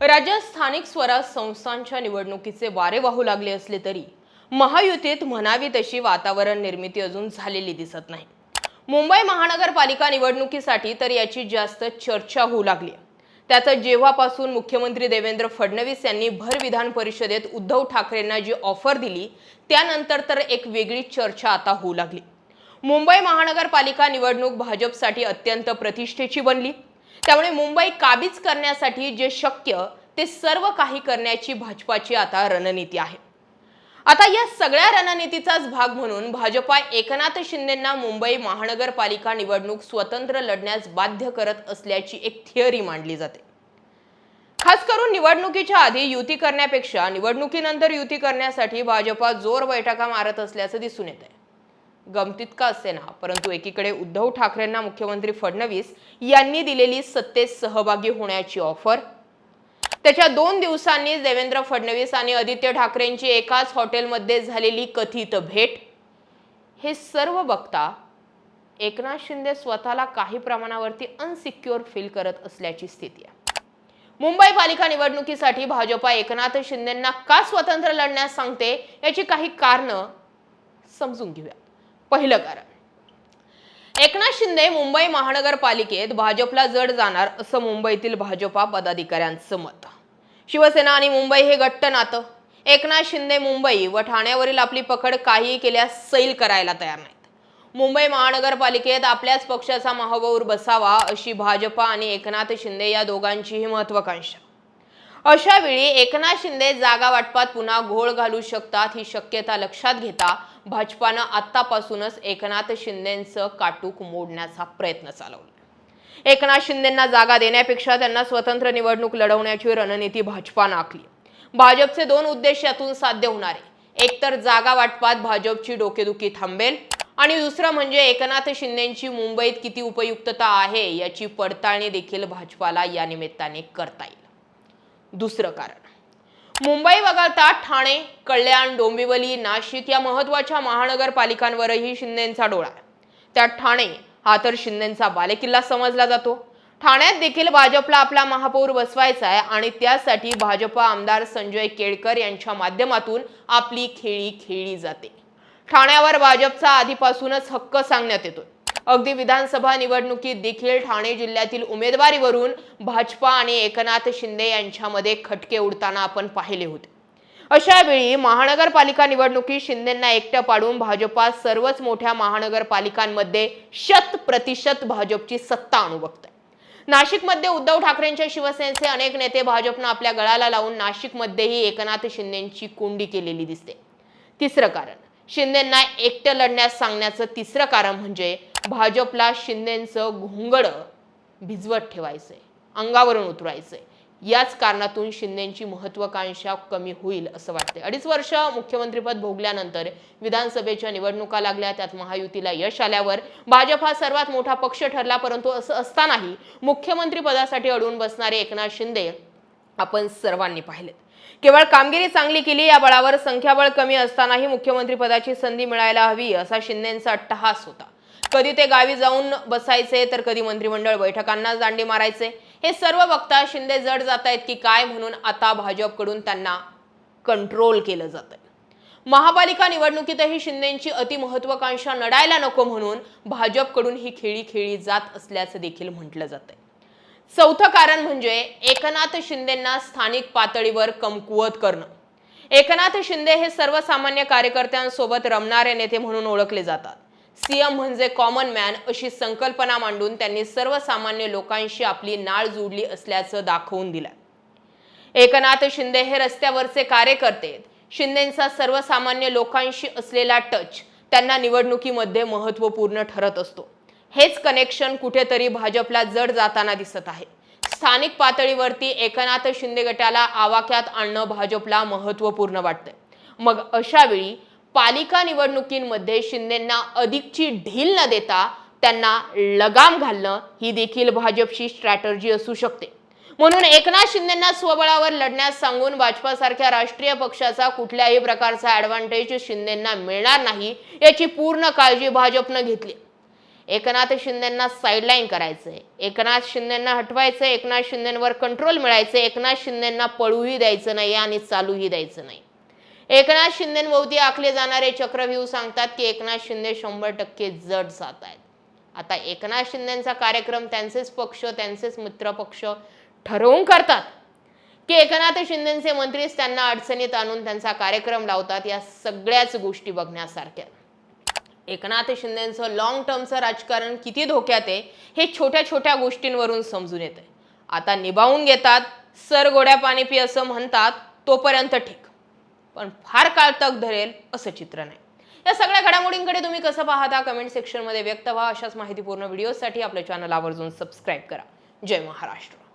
राज्यात स्थानिक स्वराज संस्थांच्या निवडणुकीचे वारे वाहू लागले असले तरी महायुतीत म्हणावी तशी वातावरण निर्मिती अजून झालेली दिसत नाही. मुंबई महानगरपालिका निवडणुकीसाठी तर याची जास्त चर्चा होऊ लागली त्याचं जेव्हापासून मुख्यमंत्री देवेंद्र फडणवीस यांनी भर विधान परिषदेत उद्धव ठाकरेंना जी ऑफर दिली त्यानंतर तर एक वेगळी चर्चा आता होऊ लागली. मुंबई महानगरपालिका निवडणूक भाजपसाठी अत्यंत प्रतिष्ठेची बनली. त्यामुळे मुंबई काबीज करण्यासाठी जे शक्य ते सर्व काही करण्याची भाजपाची आता रणनीती आहे. आता या सगळ्या रणनीतीचाच भाग म्हणून भाजपा एकनाथ शिंदेंना मुंबई महानगरपालिका निवडणूक स्वतंत्र लढण्यास बाध्य करत असल्याची एक थिअरी मांडली जाते. खास करून निवडणुकीच्या आधी युती करण्यापेक्षा निवडणुकीनंतर युती करण्यासाठी भाजपा जोर बैठका मारत असल्याचं दिसून येत आहे गमतीतका असेना. परंतु एकीकडे उद्धव ठाकरेंना मुख्यमंत्री फडणवीस यांनी दिलेली सत्तेत सहभागी होण्याची ऑफर त्याच्या दोन दिवसांनी देवेंद्र फडणवीस आणि आदित्य ठाकरेंची एकाच हॉटेलमध्ये झालेली कथित भेट. हे सर्व बघता एकनाथ शिंदे स्वतःला काही प्रमाणावरती अनसिक्युअर फील करत असल्याची स्थिती आहे. मुंबई पालिका निवडणुकीसाठी भाजपा एकनाथ शिंदेंना का स्वतंत्र लढण्यास सांगते याची काही कारणं समजून घेऊया. पहिलं कारण. एकनाथ शिंदे मुंबई महानगरपालिकेत भाजपला जड जाणार असं मुंबईतील भाजपा पदाधिकाऱ्यांचं मत. शिवसेना आणि मुंबई हे घट्ट नातं. एकनाथ शिंदे मुंबई व ठाण्यावरील आपली पकड काहीही केल्यास सैल करायला तयार नाहीत. मुंबई महानगरपालिकेत आपल्याच पक्षाचा महापौर बसावा अशी भाजपा आणि एकनाथ शिंदे या दोघांचीही महत्वाकांक्षा. अशा वेळी एकनाथ शिंदे जागा वाटपात पुन्हा घोळ घालू शकतात ही शक्यता लक्षात घेता भाजपानं आतापासूनच एकनाथ शिंदेचं काटूक मोडण्याचा प्रयत्न चालवला. एकनाथ शिंदेंना जागा देण्यापेक्षा त्यांना स्वतंत्र निवडणूक लढवण्याची रणनीती भाजपानं आखली. भाजपचे दोन उद्देश यातून साध्य होणार. आहे एकतर जागा वाटपात भाजपची डोकेदुखी थांबेल आणि दुसरं म्हणजे एकनाथ शिंदेची मुंबईत किती उपयुक्तता आहे याची पडताळणी देखील भाजपाला या निमित्ताने करता येईल. दुसरं कारण. मुंबई वगळता ठाणे कल्याण डोंबिवली नाशिक या महत्त्वाच्या महानगरपालिकांवरही शिंदेचा डोळा त्यात ठाणे हा तर शिंदेंचा बालेकिल्ला समजला जातो. ठाण्यात देखील भाजपला आपला महापौर बसवायचा आहे आणि त्यासाठी भाजपा आमदार संजय केळकर यांच्या माध्यमातून आपली खेळी खेळली जाते. ठाण्यावर भाजपचा आधीपासूनच हक्क सांगण्यात येतो अगदी विधानसभा निवडणुकीत देखील ठाणे जिल्ह्यातील उमेदवारीवरून भाजपा आणि एकनाथ शिंदे यांच्यामध्ये खटके उडताना आपण पाहिले होते. अशा वेळी महानगरपालिका निवडणुकीत शिंदेंना एकटं पाडून भाजपा सर्वच मोठ्या महानगरपालिकांमध्ये शत प्रतिशत भाजपची सत्ता अनुभवत नाशिकमध्ये उद्धव ठाकरेंच्या शिवसेनेचे अनेक नेते भाजपनं आपल्या गळाला लावून नाशिकमध्येही एकनाथ शिंदेची कोंडी केलेली दिसते. तिसरं कारण शिंदेंना एकटं लढण्यास सांगण्याचं तिसरं कारण म्हणजे भाजपला शिंदेचं घोंगड भिजवत ठेवायचंय अंगावरून उतरायचंय. याच कारणातून शिंदेची महत्वाकांक्षा कमी होईल असं वाटतंय. अडीच वर्ष मुख्यमंत्रीपद भोगल्यानंतर विधानसभेच्या निवडणुका लागल्या त्यात महायुतीला यश आल्यावर भाजप हा सर्वात मोठा पक्ष ठरला परंतु असं असतानाही मुख्यमंत्री पदासाठी अडवून बसणारे एकनाथ शिंदे आपण सर्वांनी पाहिलेत. केवळ कामगिरी चांगली केली या बळावर संख्याबळ कमी असतानाही मुख्यमंत्री पदाची संधी मिळायला हवी असा शिंदेचा अट्टहास होता. कधी ते गावी जाऊन बसायचे तर कधी मंत्रिमंडळ बैठकांना दांडी मारायचे. हे सर्व बघता शिंदे जड जात आहेत की काय म्हणून आता भाजपकडून त्यांना कंट्रोल केलं जात आहे महापालिका निवडणुकीतही शिंदेची अतिमहत्वाकांक्षा नडायला नको म्हणून भाजपकडून ही खेळी खेळली जात असल्याचं देखील म्हटलं जात आहे चौथं कारण म्हणजे एकनाथ शिंदेंना स्थानिक पातळीवर कमकुवत करणं. एकनाथ शिंदे हे सर्वसामान्य कार्यकर्त्यांसोबत रमणारे नेते म्हणून ओळखले जातात. सीएम म्हणजे कॉमन मॅन अशी संकल्पना मांडून त्यांनी सर्वसामान्य लोकांशी आपली नाळ जोडली असल्याचं दाखवून दिलं एकनाथ शिंदे हे रस्त्यावरचे कार्यकर्ते आहेत. शिंदेचा सर्वसामान्य लोकांशी असलेला टच त्यांना निवडणुकीमध्ये महत्त्वपूर्ण ठरत असतो. हेच कनेक्शन कुठेतरी भाजपला जड जाताना दिसत आहे. स्थानिक पातळीवरती एकनाथ शिंदे गटाला आवाक्यात आणणं भाजपला महत्त्वपूर्ण वाटतंय. मग अशा वेळी पालिका निवडणुकींमध्ये शिंदेंना अधिकची ढील न देता त्यांना लगाम घालणं ही देखील भाजपची स्ट्रॅटर्जी असू शकते. म्हणून एकनाथ शिंदेंना स्वबळावर लढण्यास सांगून भाजपासारख्या राष्ट्रीय पक्षाचा कुठल्याही प्रकारचा ऍडव्हान्टेज शिंदेंना मिळणार नाही याची पूर्ण काळजी भाजपनं घेतली. एकनाथ शिंदेंना साईडलाईन करायचंय एकनाथ शिंदेंना हटवायचं एकनाथ शिंदेंवर कंट्रोल मिळायचं एकनाथ शिंदेंना पळूही द्यायचं नाही आणि चालूही द्यायचं नाही. एकनाथ शिंदेभोवती आखले जाणारे चक्रव्यूह सांगतात की एकनाथ शिंदे शंभर टक्के जड जात आहेत. आता एकनाथ शिंदेचा कार्यक्रम त्यांचेच पक्ष त्यांचेच मित्रपक्ष ठरवून करतात की एकनाथ शिंदेचे मंत्रीच त्यांना अडचणीत आणून त्यांचा कार्यक्रम लावतात या सगळ्याच गोष्टी बघण्यासारख्या. एकनाथ शिंदेचं लॉंग टर्मचं राजकारण किती धोक्यात आहे हे छोट्या छोट्या गोष्टींवरून समजून येतंय. आता निभावून घेतात सर गोड्या पाणी पी असं म्हणतात तोपर्यंत ठीक. पण फार काळ तक धरेल असं चित्र नाही. या सगळ्या घडामोडींकडे तुम्ही कसं पाहता कमेंट सेक्शनमध्ये व्यक्त व्हा. अशाच माहितीपूर्ण व्हिडिओसाठी आपल्या चॅनल आवर्जून सबस्क्राईब करा. जय महाराष्ट्र.